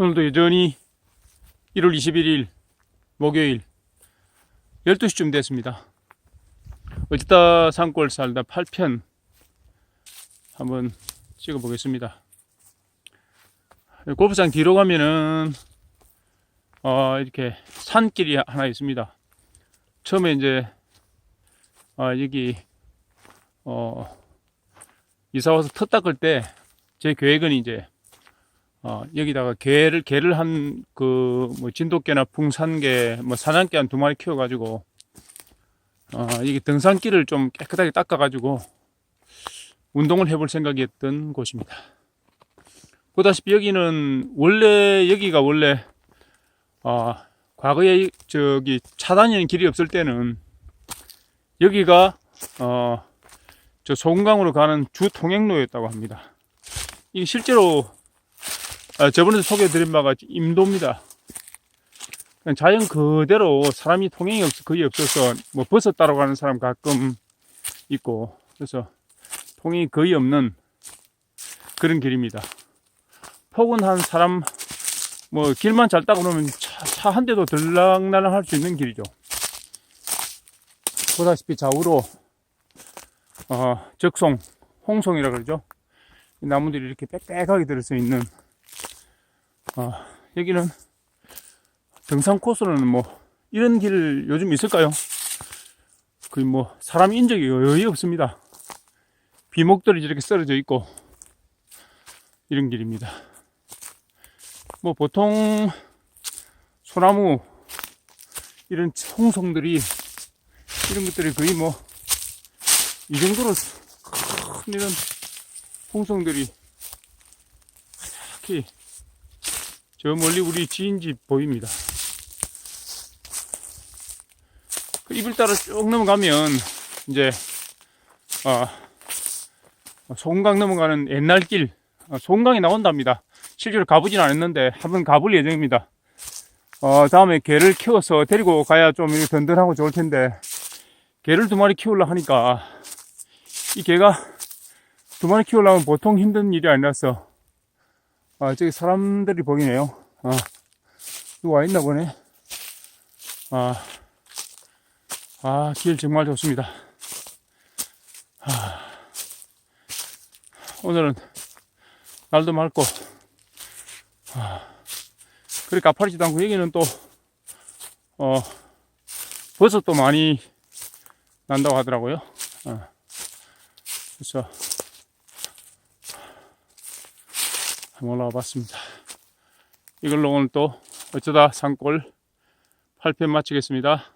오늘도 여전히 1월 21일 목요일 12시쯤 됐습니다. 어쩌다 산골 살다 8편 한번 찍어 보겠습니다. 골프장 뒤로 가면은 어, 이렇게 산길이 하나 있습니다. 처음에 이제 어, 여기 어, 이사 와서 터 닦을 때 제 계획은 이제 어, 여기다가 개를 개를 한 그 뭐 진돗개나 풍산개, 뭐 사냥개 한 두 마리 키워가지고 어, 여기 등산길을 좀 깨끗하게 닦아가지고 운동을 해볼 생각이었던 곳입니다. 보다시피 여기는 원래 여기가 원래 어, 과거에 저기 차 다니는 길이 없을 때는 여기가 어, 저 소금강으로 가는 주 통행로였다고 합니다. 이게 실제로 아, 저번에 소개해드린 바가 임도입니다. 자연 그대로 사람이 통행이 없, 거의 없어서 뭐 버스 따러 가는 사람 가끔 있고 그래서 통행이 거의 없는 그런 길입니다. 폭은 한 사람 뭐 길만 잘 따고 놓으면 차 한 대도 들락날락 할 수 있는 길이죠. 보다시피 좌우로 어, 적송, 홍송이라 그러죠. 이 나무들이 이렇게 빽빽하게 들어서 있는 어, 여기는 등산 코스로는 뭐 이런 길 요즘 있을까요? 거의 뭐 사람 인적이 거의 없습니다. 비목들이 이렇게 썰어져 있고 이런 길입니다. 뭐 보통 소나무 이런 홍송들이 이런 것들이 거의 뭐 이 정도로 큰 이런 홍성들이 특히 저 멀리 우리 지인 집 보입니다. 그 입을 따라 쭉 넘어가면 이제 어, 송강 넘어가는 옛날 길 어, 송강이 나온답니다. 실제로 가보진 않았는데 한번 가볼 예정입니다. 어, 다음에 개를 키워서 데리고 가야 좀 든든하고 좋을 텐데 개를 두 마리 키우려 하니까 이 개가 두 마리 키우려면 보통 힘든 일이 아니라서 아 저기 사람들이 보이네요 아 누가 와 있나 보네 아, 아, 길 정말 좋습니다. 아, 오늘은 날도 맑고, 아, 그렇게 가파르지도 않고, 여기는 또, 어, 버섯도 많이 난다고 하더라고요. 어. 그래서 올라와 봤습니다. 이걸로 오늘 또 어쩌다 산골 8편 마치겠습니다.